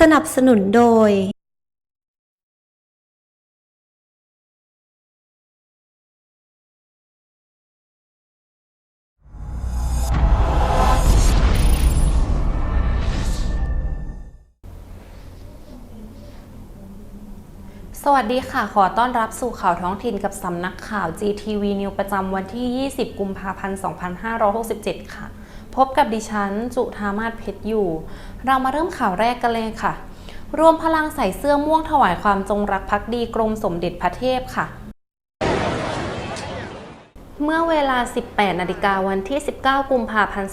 สนับสนุนโดยสวัสดีค่ะ ขอต้อนรับสู่ข่าวท้องถิ่นกับสำนักข่าว GTV News ประจำวันที่ 20 กุมภาพันธ์ 2567 ค่ะ พบกับดิฉัน จุธามาศเพชรอยู่ เรามาเริ่มข่าวแรกกันเลยค่ะ รวมพลังใส่เสื้อม่วงถวายความจงรักภักดีกรมสมเด็จพระเทพค่ะ เมื่อเวลา 18 นาฬิกาวันที่ 19 กุมภาพันธ์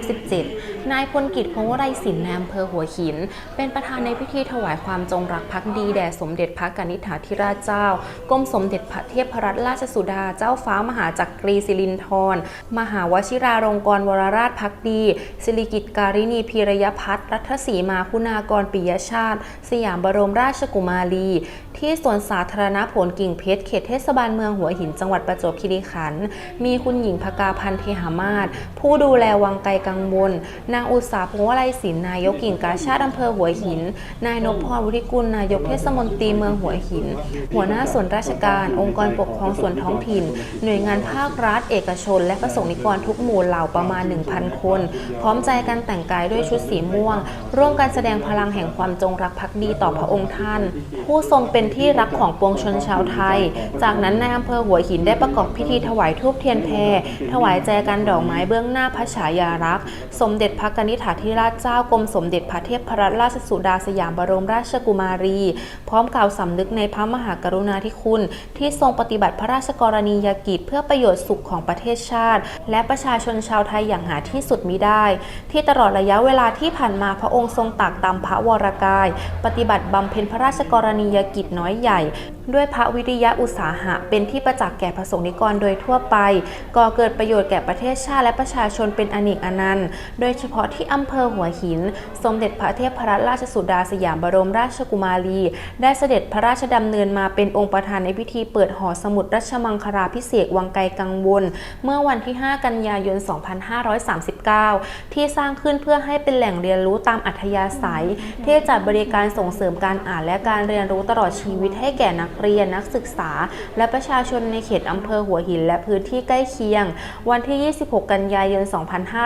2567 นายพลกิจพงวไรศิลป์ในอำเภอหัวหิน เป็นประธานในพิธีถวายความจงรักภักดีแด่สมเด็จพระกนิษฐาธิราชเจ้า กรมสมเด็จพระเทพรัตนราชสุดา เจ้าฟ้ามหาจักรีสิรินธร มหาวชิราลงกรณ์วรราชพักดี สิริกิตการินีพีรยพัฒน์รัฐศรีมาคุณากรปิยชาติ สยามบรมราชกุมารี ที่สวนสาธารณผลกิ่งเพชร เขตเทศบาลเมืองหัวหิน จังหวัดประจวบคีรีขัน มีคุณหญิงพกาพันธ์เทหามาศผู้ดูแลวังไกลกังวลนางอุตสาพงวไลศิลนายกกิ่งกาชาติอำเภอหัวหิน นายนพพรวุฒิกุลนายกเทศมนตรีเมืองหัวหิน หัวหน้าส่วนราชการ องค์กรปกครองส่วนท้องถิ่น หน่วยงานภาครัฐ เอกชน และประสงค์นิกรทุกหมู่เหล่าประมาณ 1,000 คน พร้อมใจกันแต่งกายด้วยชุดสีม่วง ร่วมกันแสดงพลังแห่งความจงรักภักดีต่อพระองค์ท่าน ผู้ทรงเป็นที่รักของปวงชนชาวไทย จากนั้นนายอำเภอหัวหินได้ประกอบพิธีถวายทูบเทียนแพถวายแจกันดอกไม้เบื้องหน้าพระฉายารักษ์ สมเด็จพระกนิษฐาธิราชเจ้ากรมสมเด็จพระเทพรัตนราชสุดาสยามบรมราชกุมารี พร้อมกล่าวสำนึกในพระมหากรุณาธิคุณ ที่ทรงปฏิบัติพระราชกรณียกิจ เพื่อประโยชน์สุขของประเทศชาติ และประชาชนชาวไทยอย่างหาที่สุดมิได้ ที่ตลอดระยะเวลาที่ผ่านมาพระองค์ทรงตากตามพระวรกาย ปฏิบัติบำเพ็ญพระราชกรณียกิจน้อยใหญ่ ด้วยพระวิริยะอุตสาหะเป็นที่ประจักษ์แก่พระสงฆ์นิกรโดยทั่วไปก่อเกิดประโยชน์แก่ประเทศชาติและประชาชนเป็นอเนกอนันต์ โดยเฉพาะที่อำเภอหัวหิน สมเด็จพระเทพรัตนราชสุดาสยามบรมราชกุมารี ได้เสด็จพระราชดำเนินมาเป็นองค์ประธานในพิธีเปิดหอสมุดราชมังคลาพิเศษวังไกลกังวล เมื่อวันที่ 5 กันยายน 2539 ที่สร้างขึ้นเพื่อให้เป็นแหล่งเรียนรู้ตามอัธยาศัย ที่จะจัดบริการส่งเสริมการอ่านและการเรียนรู้ตลอดชีวิตให้แก่นักเรียนนักศึกษา และประชาชนในเขตอำเภอหัวหินและพื้นที่ใกล้เคียง วันที่ 26 กันยายน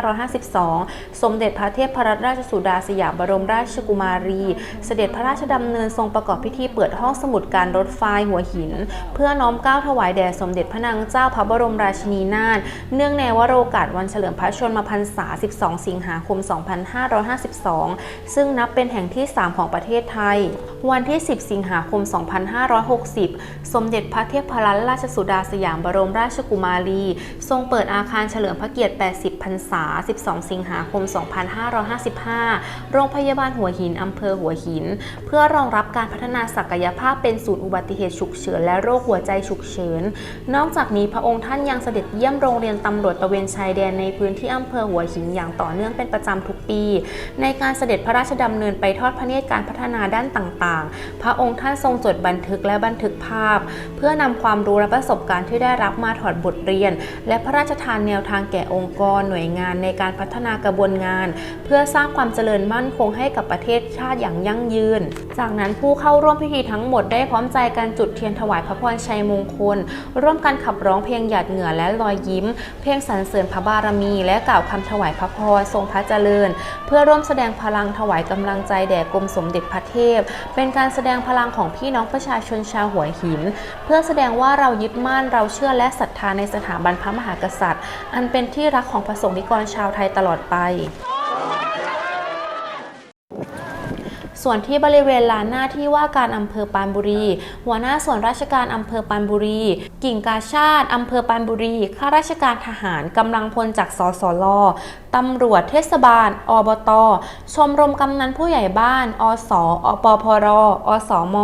2552 สมเด็จพระเทพรัตนราชสุดาสยามบรมราชกุมารี เสด็จพระราชดำเนินทรงประกอบพิธีเปิดห้องสมุดการรถไฟหัวหิน เพื่อน้อมเกล้าถวายแด่สมเด็จพระนางเจ้าพระบรมราชินีนาถเนื่องในวโรกาสวันเฉลิมพระชนมพรรษา 12 สิงหาคม 2552 ซึ่งนับเป็นแห่งที่ 3 ของประเทศไทย วันที่ 10 สิงหาคม 2560 สมเด็จพระเทพรัตนราชสุดาสยามบรมราชกุมารี ทรงเปิดอาคารเฉลิมพระเกียรติ 80พรรษา 12 สิงหาคม 2555 โรงพยาบาลหัวหิน อำเภอหัวหิน เพื่อรองรับการพัฒนาศักยภาพเป็นศูนย์อุบัติเหตุฉุกเฉินและโรคหัวใจฉุกเฉิน นอกจากนี้พระองค์ท่านยังเสด็จเยี่ยมโรงเรียนตำรวจตะเวนชายแดนในพื้นที่อำเภอหัวหินอย่างต่อเนื่องเป็นประจำทุกปี ในการเสด็จพระราชดำเนินไปทอดพระเนตรการพัฒนาด้านต่างๆ พระองค์ท่านทรงจดบันทึกและบันทึกภาพ เพื่อนำความรู้และประสบการณ์ที่ได้รับมาถอดบทเรียน และพระราชทานแนวทางแก่องค์กรหน่วยงานในการพัฒนากระบวนงาน เพื่อสร้างความเจริญมั่นคงให้กับประเทศชาติอย่างยั่งยืน จากนั้นผู้เข้าร่วมพิธีทั้งหมดได้พร้อมใจกันจุดเทียนถวายพระพรชัยมงคล ร่วมกันขับร้องเพลงหยาดเหงื่อและรอยยิ้ม เพลงสรรเสริญพระบารมี และกล่าวคำถวายพระพรทรงพระเจริญ เพื่อร่วมแสดงพลังถวายกำลังใจแด่กรมสมเด็จพระเทพ เป็นการแสดงพลังของพี่น้องประชาชนชาวหัวหิน เพื่อแสดงว่าเรายึดมั่นเราเชื่อและศรัทธาในสถาบันพระมหากษัตริย์ อันเป็นที่รักของประสงนิกรชาวไทยตลอดไป ส่วนที่บริเวณลานหน้าที่ว่าการอำเภอปานบุรี หัวหน้าส่วนราชการอำเภอปานบุรี กิ่งกาชาติอำเภอปานบุรี ข้าราชการทหารกำลังพลจากสสลตำรวจเทศบาล อบต ชมรมกำนันผู้ใหญ่บ้าน อสอปพร อสม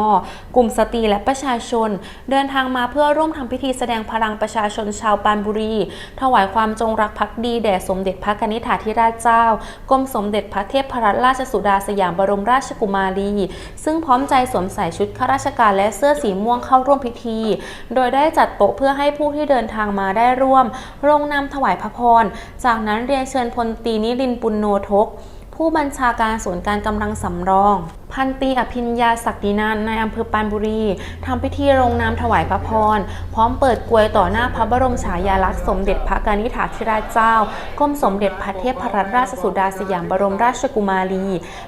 กลุ่มสตรีและประชาชน เดินทางมาเพื่อร่วมทำพิธีแสดงพลังประชาชนชาวปานบุรี ถวายความจงรักภักดีแด่สมเด็จพระกนิษฐาธิราชเจ้า กรมสมเด็จพระเทพรัตนราชสุดาสยามบรมราชกุมารี ซึ่งพร้อมใจสวมใส่ชุดข้าราชการและเสื้อสีม่วงเข้าร่วมพิธี โดยได้จัดโต๊ะเพื่อให้ผู้ที่เดินทางมาได้ร่วมลงนำถวายพระพร จากนั้นเรียนเชิญพลตีนิรินปุณโนทก ผู้บัญชาการศูนการกำลังสำรอง พันตีอภิญญาศักดินันในอำเภอปานบุรีทำพิธีลงนามถวายพระพร พร้อมเปิดกลวยต่อหน้าพระบรมฉายาลักษณ์สมเด็จพระกนิษฐาธิราชเจ้ากรมสมเด็จพระเทพรัตนราชสุดาสยามบรมราชกุมารี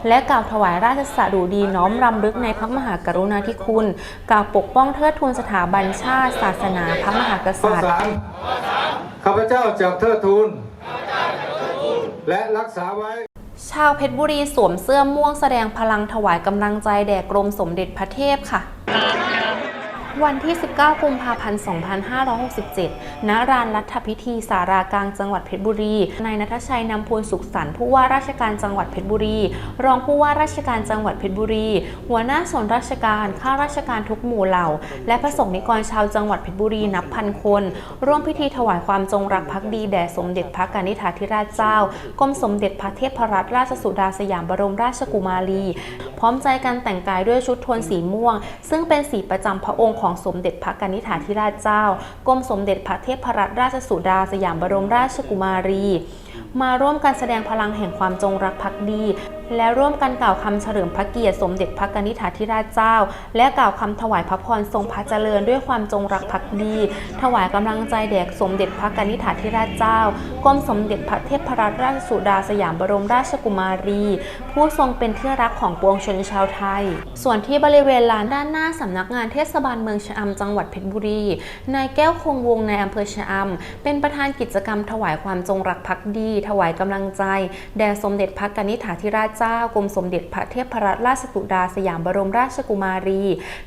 และกล่าวถวายราชสดุดีน้อมรำลึกในพระมหากรุณาธิคุณ กล่าวปกป้องเทิดทูนสถาบันชาติ ศาสนาพระมหากษัตริย์ข้าพเจ้าจะเทิดทูนและรักษาไว้ ชาวเพชรบุรีสวมเสื้อม่วงแสดงพลังถวายกำลังใจแด่กรมสมเด็จพระเทพค่ะ วันที่ 19 กุมภาพันธ์ 2567ณรานรัฐพิธีสารากลางจังหวัดเพชรบุรี นายนัทชัยนำพูลสุขสันต์ผู้ว่าราชการจังหวัดเพชรบุรี รองผู้ว่าราชการจังหวัดเพชรบุรี หัวหน้าส่วนราชการ ข้าราชการทุกหมู่เหล่า และพระสงฆ์นิกรชาวจังหวัดเพชรบุรีนับพันคน ร่วมพิธีถวายความจงรักภักดีแด่สมเด็จพระกนิษฐาธิราชเจ้ากรมสมเด็จพระเทพรัตนราชสุดาสยามบรมราชกุมารี พร้อมใจกันแต่งกายด้วยชุดโทนสีม่วง ซึ่งเป็นสีประจำพระองค์ของสมเด็จพระกนิษฐาธิราชเจ้ากรมสมเด็จพระเทพรัตนราชสุดาสยามบรมราชกุมารี มาร่วมกันแสดงพลังแห่งความจงรักภักดี และร่วมกันกล่าวคำเฉลิมพระเกียรติสมเด็จพระกนิษฐาธิราชเจ้า และกล่าวคำถวายพระพรทรงพระเจริญด้วยความจงรักภักดี ถวายกำลังใจแด่สมเด็จพระกนิษฐาธิราชเจ้ากรมสมเด็จพระเทพรัตนราชสุดาสยามบรมราชกุมารี ผู้ทรงเป็นที่รักของปวงชนชาวไทย ส่วนที่บริเวณลานด้านหน้าสำนักงานเทศบาลเมืองชะอำจังหวัดเพชรบุรีนายแก้วคงวงในอำเภอชะอำเป็นประธานกิจกรรมถวายความจงรักภักดีถวายกำลังใจ แด่สมเด็จพระกนิษฐาธิราชเจ้ากรมสมเด็จพระเทพรัตนราชสุดาสยามบรมราชกุมารี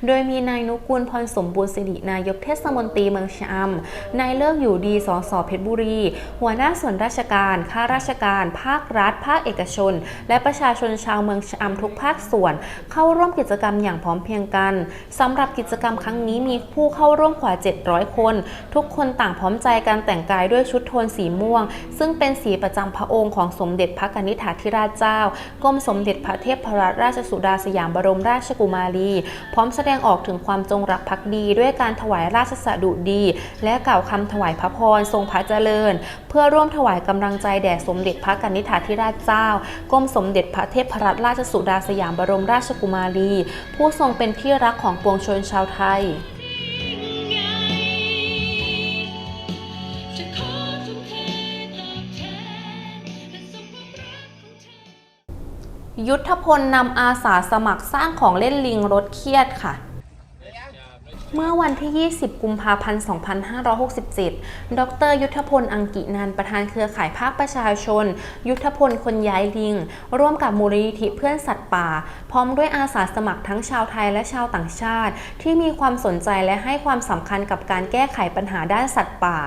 โดยมีนายนุกูลพรสมบูรณ์สิรินายกเทศมนตรีเมืองชะอำนายเลิกอยู่ดีสสเพชรบุรี หัวหน้าส่วนราชการข้าราชการ ภาครัฐ ภาคเอกชน และประชาชนชาวเมืองชะอำทุกภาคส่วน เข้าร่วมกิจกรรมอย่างพร้อมเพียงกันสำหรับกิจกรรมครั้งนี้มีผู้เข้าร่วมกว่า 700 คน ทุกคนต่างพร้อมใจกันแต่งกายด้วยชุดโทนสีม่วง ซึ่งเป็นสีประจำพระองค์ของสมเด็จพระกนิษฐาธิราชเจ้ากรมสมเด็จพระเทพรัตนราชสุดาสยามบรมราชกุมารี พร้อมแสดงออกถึงความจงรักภักดี ด้วยการถวายราชสดุดี และกล่าวคำถวายพระพรทรงพระเจริญ เพื่อร่วมถวายกำลังใจแด่สมเด็จพระกนิษฐาธิราชเจ้ากรมสมเด็จพระเทพรัตนราชสุดาสยามบรมราชกุมารี ผู้ทรงเป็นที่รักของปวงชนชาวไทย ยุทธพลนำอาสาสมัครสร้างของเล่นลิงรถเครียดค่ะ เมื่อวันที่ 20 กุมภาพันธ์ 2567 ดร ยุทธพล อังกินัน ประธานเครือข่ายภาคประชาชน ยุทธพล คนย้ายลิง ร่วมกับมูลนิธิเพื่อนสัตว์ป่า พร้อมด้วยอาสาสมัครทั้งชาวไทยและชาวต่างชาติ ที่มีความสนใจและให้ความสำคัญกับการแก้ไขปัญหาด้านสัตว์ป่า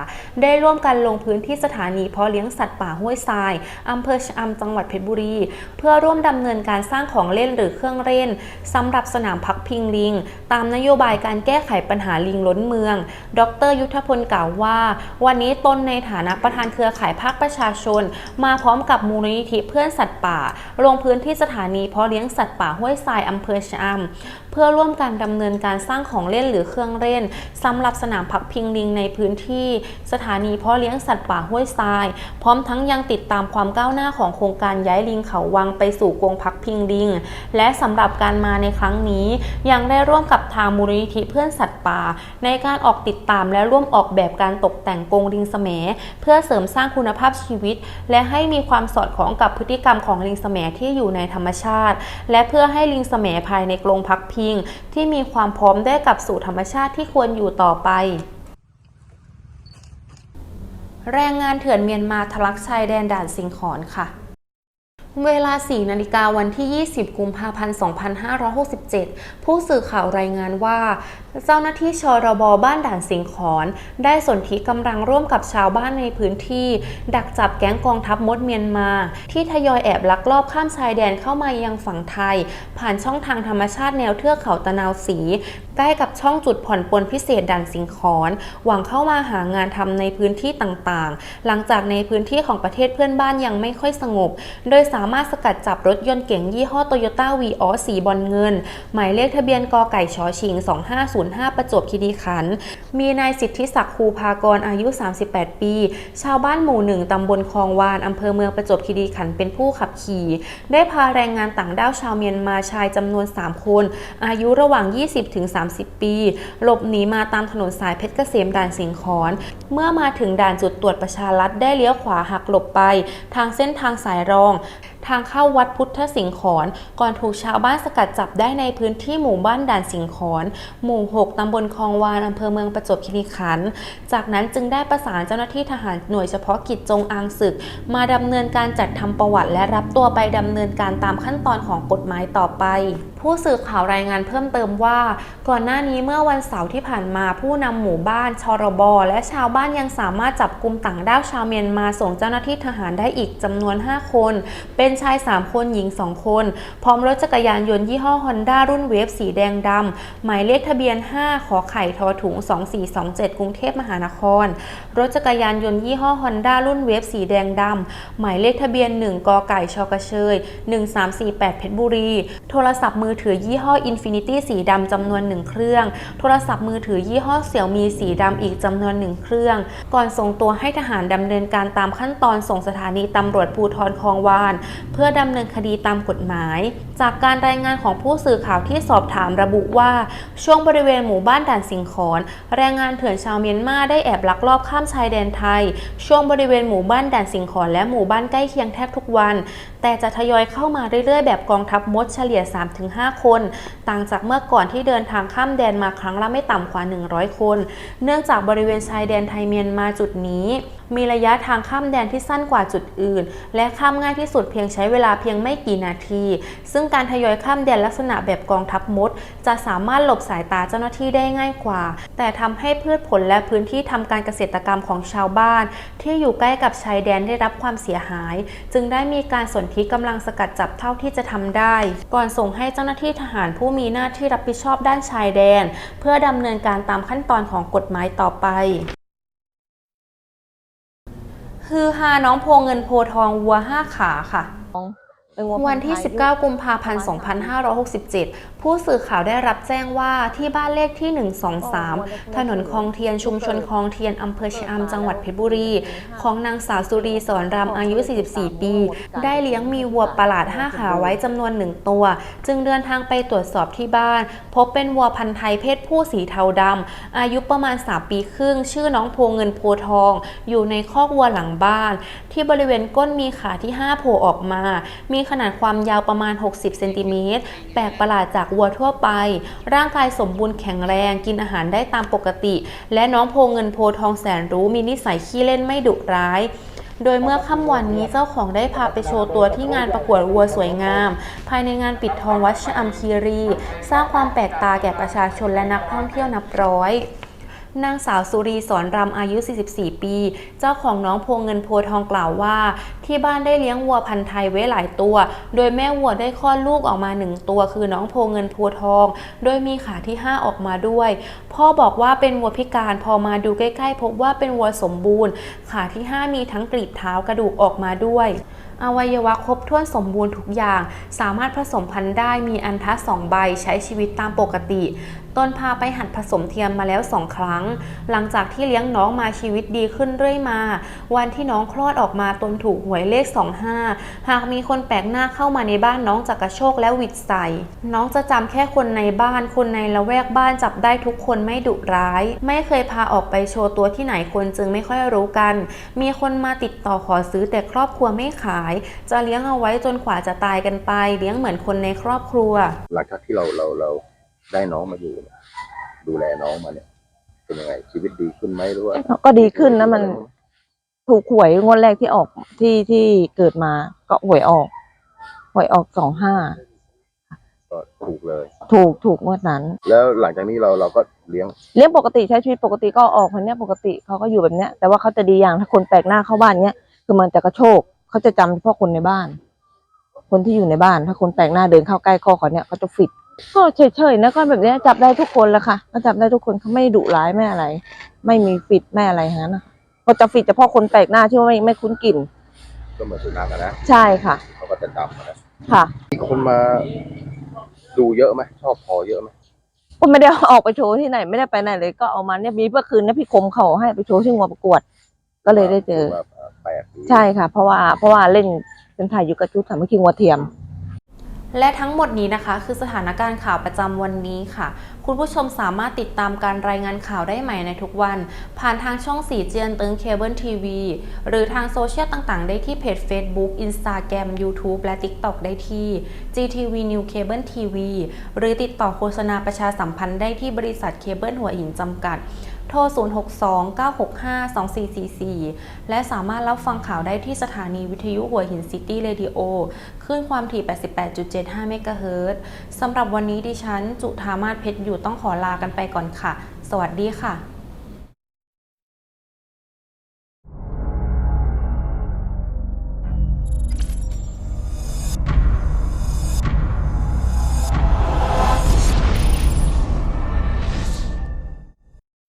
ได้ร่วมกันลงพื้นที่สถานีเพาะเลี้ยงสัตว์ป่าห้วยทรายอำเภอชะอำจังหวัดเพชรบุรี เพื่อร่วมดำเนินการสร้างของเล่นหรือเครื่องเล่นสำหรับสนามพักพิงลิง ตามนโยบายการแก้ไขปัญหาลิงล้นเมือง ดร ยุทธพลกล่าวว่า วันนี้ตนในฐานะประธานเครือข่ายภาคประชาชน มาพร้อมกับมูลนิธิเพื่อนสัตว์ป่า ลงพื้นที่สถานีเพาะเลี้ยงสัตว์ป่าห้วยทรายอำเภอชะอำ พื่อร่วมกันดำเนินการสร้างของเล่นหรือเครื่องเล่นสำหรับสนามพักพิงลิงในพื้นที่ สถานีเพาะเลี้ยงสัตว์ป่าห้วยทราย พร้อมทั้งยังติดตามความก้าวหน้าของโครงการย้ายลิงเขาวังไปสู่กรงพักพิงลิง และสำหรับการมาในครั้งนี้ ยังได้ร่วมกับทางมูลนิธิเพื่อนสัตว์ป่า ในการออกติดตามและร่วมออกแบบการตกแต่งกรงลิงแสมเพื่อเสริมสร้างคุณภาพชีวิต และให้มีความสอดคล้องกับพฤติกรรมของลิงแสมที่อยู่ในธรรมชาติ และเพื่อให้ลิงแสมภายในกรงพักพิงที่มีความพร้อมได้กับสู่ธรรมชาติที่ควรอยู่ต่อไปแรงงานเถื่อนเมียนมาทะลักชายแดนด่านสิงขอนค่ะ เวลา 4 นาฬิกาวันที่ 20 กุมภาพันธ์ 2567 ผู้สื่อข่าวรายงานว่า เจ้าหน้าที่ชรบบ้านด่านสิงขอน ได้สนธิกำลังร่วมกับชาวบ้านในพื้นที่ ดักจับแก๊งกองทัพมดเมียนมา ที่ทยอยแอบลักลอบข้ามชายแดนเข้ามายังฝั่งไทย ผ่านช่องทางธรรมชาติแนวเทือกเขาตะนาวสี ใกล้กับช่องจุดผ่อนปลนพิเศษด่านสิงขอนหวังเข้ามาหางานทำในพื้นที่ต่างๆ หลังจากในพื้นที่ของประเทศเพื่อนบ้านยังไม่ค่อยสงบ โดยสามารถสกัดจับรถยนต์เก๋งยี่ห้อโตโยต้าวีออสีบอลเงิน หมายเลขทะเบียนกไก่ชอชิง 2505 ประจวบคีรีขันธ์มีนายสิทธิศักดิ์คูพากรอายุ 38 ปี ชาวบ้านหมู่หนึ่งตำบลคลองวานอำเภอเมืองประจวบคีรีขันธ์เป็นผู้ขับขี่ ได้พาแรงงานต่างด้าวชาวเมียนมาชายจำนวน 3 คน อายุระหว่าง 20-30ปี หลบหนีมาตามถนนสายเพชรเกษมด่านสิงขอน เมื่อมาถึงด่านจุดตรวจประชารัฐได้เลี้ยวขวาหักหลบไป ทางเส้นทางสายรอง ทางเข้าวัดพุทธสิงขอน ก่อนถูกชาวบ้านสกัดจับได้ในพื้นที่หมู่บ้านด่านสิงขอนหมู่ 6 ตำบลคลองวานอำเภอเมืองประจวบคีรีขันธ์จากนั้นจึงได้ประสานเจ้าหน้าที่ทหารหน่วยเฉพาะกิจจงอางศึก มาดำเนินการจัดทำประวัติและรับตัวไปดำเนินการตามขั้นตอนของกฎหมายต่อไป ผู้สื่อข่าวรายงานเพิ่มเติมว่า ก่อนหน้านี้เมื่อวันเสาร์ที่ผ่านมาผู้นำหมู่บ้านชรบและชาวบ้านยังสามารถจับกลุ่มต่างด้าวชาวเมียนมาส่งเจ้าหน้าที่ทหารได้อีกจำนวน 5 คน เป็นชาย 3 คนหญิง 2 คน พร้อมรถจักรยานยนต์ยี่ห้อฮอนด้ารุ่นเวฟสีแดงดำหมายเลขทะเบียน 5 ขอไข่ทอถุง 2427 กรุงเทพมหานคร รถจักรยานยนต์ยี่ห้อฮอนด้ารุ่นเวฟสีแดงดำหมายเลขทะเบียน 1 กไก่ชกระเชย 1348 เพชรบุรี โทรศัพท์มืออถือยี่ห้อ Infinity สีดำจำนวน 1 เครื่อง โทรศัพท์มือถือยี่ห้อเสี่ยวมีสีดำอีกจำนวน 1 เครื่อง ก่อนส่งตัวให้ทหารดำเนินการตามขั้นตอนส่งสถานีตำรวจภูธรคลองวาน เพื่อดำเนินคดีตามกฎหมาย จากการรายงานของผู้สื่อข่าวที่สอบถามระบุว่า ช่วงบริเวณหมู่บ้านด่านสิงขอนแรงงานเถื่อนชาวเมียนมาได้แอบลักลอบข้ามชายแดนไทย ช่วงบริเวณหมู่บ้านด่านสิงขอนและหมู่บ้านใกล้เคียงแทบทุกวัน แต่จะทยอยเข้ามาเรื่อยๆ แบบกองทัพมดเฉลี่ย 3-5คน ต่างจากเมื่อก่อนที่เดินทางข้ามแดนมาครั้งละไม่ต่ำกว่า 100 คน เนื่องจากบริเวณชายแดนไทยเมียนมาจุดนี้มีระยะทางข้ามแดนที่สั้นกว่าจุดอื่น และข้ามง่ายที่สุดเพียงใช้เวลาเพียงไม่กี่นาที ซึ่งการทยอยข้ามแดนลักษณะแบบกองทัพมด จะสามารถหลบสายตาเจ้าหน้าที่ได้ง่ายกว่า แต่ทำให้พืชผลและพื้นที่ทำการเกษตรกรรมของชาวบ้าน ที่อยู่ใกล้กับชายแดนได้รับความเสียหาย จึงได้มีการสนธิกำลังสกัดจับเท่าที่จะทำได้ ก่อนส่งให้เจ้าหน้าที่ทหารผู้มีหน้าที่รับผิดชอบด้านชายแดน เพื่อดำเนินการตามขั้นตอนของกฎหมายต่อไป ฮือฮาน้องโพเงินโพทองวัวห้าขาค่ะวันที่ 19 กุมภาพันธ์ 2567 ผู้สื่อข่าวได้รับแจ้งว่าที่บ้านเลขที่ 123 ถนนคลองเทียนชุมชนคลองเทียนอำเภอชะอำจังหวัดเพชรบุรี ของนางสาวสุรีสอนรำอายุ 44 ปี ได้เลี้ยงมีวัวประหลาด 5 ขาไว้จำนวนหนึ่งตัว จึงเดินทางไปตรวจสอบที่บ้าน พบเป็นวัวพันธุ์ไทยเพศผู้สีเทาดำอายุประมาณ 3 ปีครึ่ง ชื่อน้องโพเงินโพทอง อยู่ในคอกวัวหลังบ้าน ที่บริเวณก้นมีขาที่ 5 โผล่ออกมา มีขนาดความยาวประมาณ 60 เซนติเมตรแปลกประหลาดจากวัวทั่วไป ร่างกายสมบูรณ์แข็งแรงกินอาหารได้ตามปกติ และน้องโพเงินโพทองแสนรู้มีนิสัยขี้เล่นไม่ดุร้ายโดยเมื่อค่ำวันนี้เจ้าของได้พาไปโชว์ตัวที่งานประกวดวัวสวยงาม ภายในงานปิดทองวัดชะอำคีรี สร้างความแปลกตาแก่ประชาชนและนักท่องเที่ยวนับร้อย นางสาวสุรีสอนรำอายุ 44 ปี เจ้าของน้องโพเงินโพทองกล่าวว่า ที่บ้านได้เลี้ยงวัวพันธุ์ไทยไว้หลายตัว โดยแม่วัวได้คลอดลูกออกมาหนึ่งตัว คือน้องโพเงินโพทอง โดยมีขาที่ 5 ออกมาด้วย พ่อบอกว่าเป็นวัวพิการพอมาดูใกล้ๆ พบว่าเป็นวัวสมบูรณ์ ขาที่ 5 มีทั้งกรีบเท้ากระดูกออกมาด้วยอวัยวะครบถ้วนสมบูรณ์ทุกอย่าง สามารถผสมพันธุ์ได้มีอันทัสสองใบใช้ชีวิตตามปกติ ตนพาไปหัดผสมเทียมมาแล้วสองครั้ง หลังจากที่เลี้ยงน้องมาชีวิตดีขึ้นเรื่อยมา วันที่น้องคลอดออกมาตนถูกหวยเลข 25 หากมีคนแปลกหน้าเข้ามาในบ้านน้องจะกระโชกและหวิดใส่ น้องจะจำแค่คนในบ้าน คนในละแวกบ้านจับได้ทุกคนไม่ดุร้าย ไม่เคยพาออกไปโชว์ตัวที่ไหนคนจึงไม่ค่อยรู้กัน มีคนมาติดต่อขอซื้อแต่ครอบครัวไม่ขาย จะเลี้ยงเอาไว้จนกว่าจะตายกันไป เลี้ยงเหมือนคนในครอบครัว หลังจากที่เราเราเรา ได้น้องมาอยู่เนี่ยดูแลน้องมาเนี่ย เป็นยังไง ชีวิตดีขึ้นไหมหรือว่าก็ดีขึ้นนะมัน ถูกหวยงวดแรกที่ออกที่ที่เกิดมาก็หวยออกหวยออกสองห้าก็ถูกเลย ถูกถูกงวดนั้น แล้วหลังจากนี้เราเราก็เลี้ยงเลี้ยงปกติใช้ชีวิตปกติก็ออกคนเนี้ยปกติเขาก็อยู่แบบเนี้ย แต่ว่าเขาจะดีอย่างถ้าคนแปลกหน้าเข้าบ้านเนี้ยคือมันจะกระโชกเขาจะจำเฉพาะคนในบ้าน คนที่อยู่ในบ้าน ถ้าคนแปลกหน้าเดินเข้าใกล้คอเขาเนี้ยเขาจะฟิด ก็เฉยๆนะก็แบบเนี้ยจับได้ทุกคนแหละค่ะก็จับได้ทุกคนเขาไม่ดุร้ายไม่อะไร ไม่มีฟิตไม่อะไรทั้งนั้นนะคะก็จะฟิตเฉพาะคนแปลกหน้าที่ว่าไม่ไม่คุ้นกลิ่นก็เหมือนสุนัขอะนะใช่ค่ะเขาก็จะจับอะนะค่ะ มีคนมาดูเยอะไหมชอบพอเยอะไหมก็ไม่ได้เอาออกไปโชว์ที่ไหนไม่ได้ไปไหนเลย ก็เอามาเนี่ยมีเมื่อคืนเนี่ยพี่คมเขาให้ไปโชว์ที่งวประกวด ก็เลยได้เจอว่าแปลกดี ใช่ค่ะ เพราะว่าเพราะว่าเล่นเป็นถ่ายอยู่กับชุดสามัคคีงัวเทียม และทั้งหมดนี้นะคะ คือสถานการณ์ข่าวประจำวันนี้ค่ะ คุณผู้ชมสามารถติดตามการรายงานข่าวได้ใหม่ในทุกวัน ผ่านทางช่องสีเจียนตึงเคเบิลทีวีหรือทางโซเชียลต่างๆ ได้ที่เพจ Facebook Instagram YouTube และ TikTok ได้ที่ GTV New Cable TV หรือติดต่อโฆษณาประชาสัมพันธ์ได้ที่บริษัทเคเบิลหัวหินจำกัด โทร 062-965-2444 และสามารถรับฟังข่าวได้ที่สถานีวิทยุหัวหินซิตี้เรดิโอคลื่นความถี่ 88.75 เมกะเฮิรตซ์สำหรับวันนี้ดิฉัน จุธามาศเพชรอยู่ต้องขอลากันไปก่อนค่ะ สวัสดีค่ะ